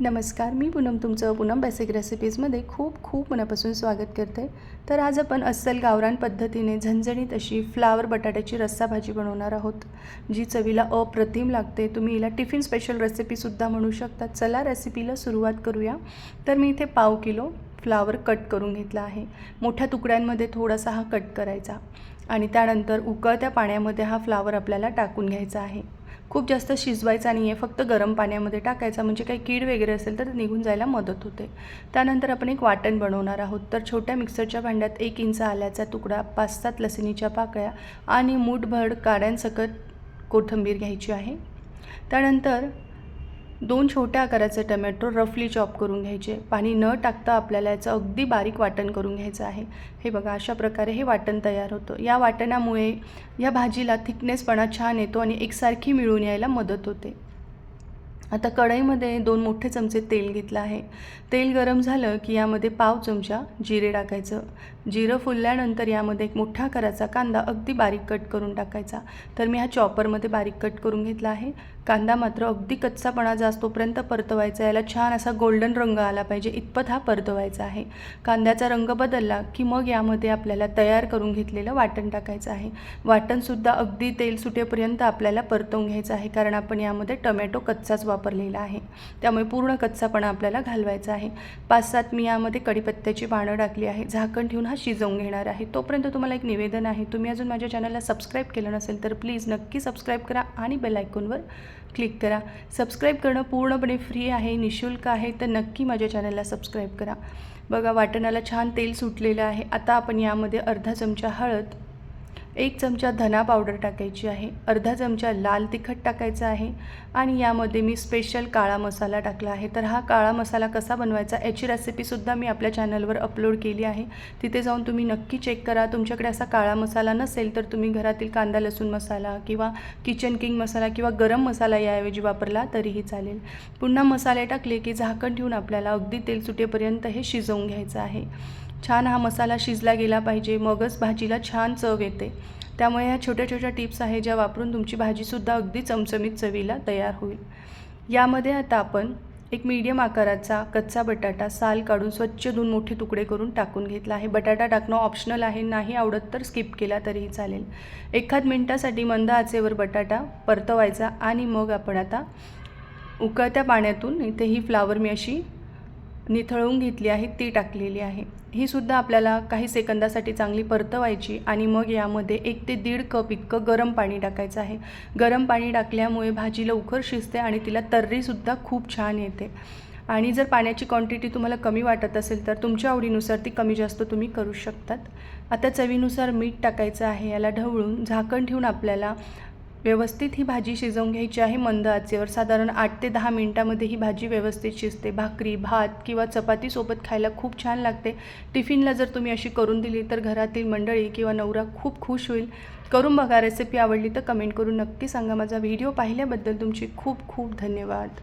नमस्कार मी पूनम तुमचं पूनम बेसिक रेसिपीजमध्ये खूप खूप मनापासून स्वागत करते. तर आज आपण अस्सल गावरान पद्धतीने झणझणीत अशी फ्लावर बटाट्याची रस्सा भाजी बनवणार आहोत जी चवीला अप्रतिम लागते. तुम्ही हिला टिफिन स्पेशल रेसिपीसुद्धा म्हणू शकता. चला रेसिपीला सुरुवात करूया. तर मी इथे पाव किलो फ्लावर कट करून घेतला आहे. मोठ्या तुकड्यांमध्ये थोडासा हा कट करायचा आणि त्यानंतर उकळत्या पाण्यामध्ये हा फ्लावर आपल्याला टाकून घ्यायचा आहे. खूप जास्त शिजवायचा नाही आहे फक्त गरम पाण्यामध्ये टाकायचा. म्हणजे काही कीड वगैरे असेल तर निघून जायला मदत होते. त्यानंतर आपण एक वाटण बनवणार आहोत. तर छोट्या मिक्सरच्या भांड्यात एक इंच आल्याचा तुकडा पाच सात लसणीच्या पाकळ्या आणि मूठभर काड्यांसकट कोथिंबीर घ्यायची आहे. त्यानंतर दोन छोट्या आकाराचे टमॅटो रफली चॉप करून घ्यायचे. पाणी न टाकता आपल्याला याचं अगदी बारीक वाटण करून घ्यायचं आहे. हे बघा अशा प्रकारे हे वाटण तयार होतं. या वाटणामुळे या भाजीला थिकनेसपणा छान येतो आणि एकसारखी मिळून यायला मदत होते. आता कढईमध्ये दोन मोठे चमचे तेल घेतलं आहे. तेल गरम झालं की यामध्ये पाव चमचा जिरे टाकायचं. जिरं फुलल्यानंतर यामध्ये एक मोठा करायचा कांदा अगदी बारीक कट करून टाकायचा. तर मी हा चॉपरमध्ये बारीक कट करून घेतला आहे. कांदा मात्र अगदी कच्चापणा जास्त तोपर्यंत परतवायचा. याला छान असा गोल्डन रंग आला पाहिजे. इतपत हा परतवायचा आहे. कांद्याचा रंग बदलला की मग यामध्ये आपल्याला तयार करून घेतलेलं वाटण टाकायचं आहे. वाटणसुद्धा अगदी तेल सुटेपर्यंत आपल्याला परतवून घ्यायचं आहे. कारण आपण यामध्ये टमॅटो कच्चाच वापरलेला आहे. त्यामुळे पूर्ण कच्चापणा आपल्याला घालवायचा आहे. पाच सात मी यामध्ये कढीपत्त्याची पानं टाकली आहे. झाकण ठेवून हा शिजवून घेणार आहे. तोपर्यंत तुम्हाला एक निवेदन आहे. तुम्ही अजून माझ्या चॅनलला सबस्क्राईब केलं नसेल तर प्लीज नक्की सबस्क्राईब करा आणि बेल आयकॉनवर क्लिक करा. सबस्क्राईब करणं पूर्णपणे फ्री आहे निशुल्क आहे तर नक्की माझ्या चॅनलला सबस्क्राईब करा. बघा वाटणाला छान तेल सुटलेलं आहे. आता आपण यामध्ये अर्धा चमचा हळद एक चमचा धना पावडर टाकायची आहे अर्धा चमचा लाल तिखट टाकायचा आहे आणि यामध्ये मी स्पेशल काळा मसाला टाकला आहे. तर हा काळा मसाला कसा बनवायचा याची रेसिपीसुद्धा मी आपल्या चॅनलवर अपलोड केली आहे. तिथे जाऊन तुम्ही नक्की चेक करा. तुमच्याकडे असा काळा मसाला नसेल तर तुम्ही घरातील कांदा लसूण मसाला किंवा किचन किंग मसाला किंवा गरम मसाला याऐवजी वापरला तरीही चालेल. पुन्हा मसाले टाकले की झाकण ठेवून आपल्याला अगदी तेल सुटेपर्यंत हे शिजवून घ्यायचं आहे. छान हा मसाला शिजला गेला पाहिजे मगच भाजीला छान चव येते. त्यामुळे ह्या छोट्या छोट्या टिप्स आहे ज्या वापरून तुमची भाजीसुद्धा अगदी चमचमीत चवीला तयार होईल. यामध्ये आता आपण एक मीडियम आकाराचा कच्चा बटाटा साल काढून स्वच्छ धुवून मोठे तुकडे करून टाकून घेतला आहे. बटाटा टाकणं ऑप्शनल आहे नाही आवडत तर स्किप केला तरीही चालेल. एखाद मिनटासाठी मंद आचेवर बटाटा परतवायचा आणि मग आपण आता उकळत्या पाण्यातून इथे ही फ्लावर मी अशी निथळवून घेतली आहे ती टाकलेली आहे. ही सुद्धा आपल्याला काही सेकंदासाठी चांगली परतवायची आणि मग यामध्ये एक ते दीड कप इतकं गरम पाणी टाकायचं आहे. गरम पाणी टाकल्यामुळे भाजी लवकर शिजते आणि तिला तर्रीसुद्धा खूप छान येते. आणि जर पाण्याची क्वांटिटी तुम्हाला कमी वाटत असेल तर तुमच्या आवडीनुसार ती कमी जास्त तुम्ही करू शकतात. आता चवीनुसार मीठ टाकायचं आहे याला ढवळून झाकण ठेवून आपल्याला व्यवस्थित ही भाजी शिजवून घ्यायची आहे मंद आचेवर. साधारण आठ ते दहा मिनटामध्ये ही भाजी व्यवस्थित शिजते. भाकरी भात किंवा चपातीसोबत खायला खूप छान लागते. टिफिनला जर तुम्ही अशी करून दिली तर घरातील मंडळी किंवा नवरा खूप खुश होईल. करून बघा रेसिपी आवडली तर कमेंट करून नक्की सांगा. माझा व्हिडिओ पाहिल्याबद्दल तुमची खूप खूप धन्यवाद.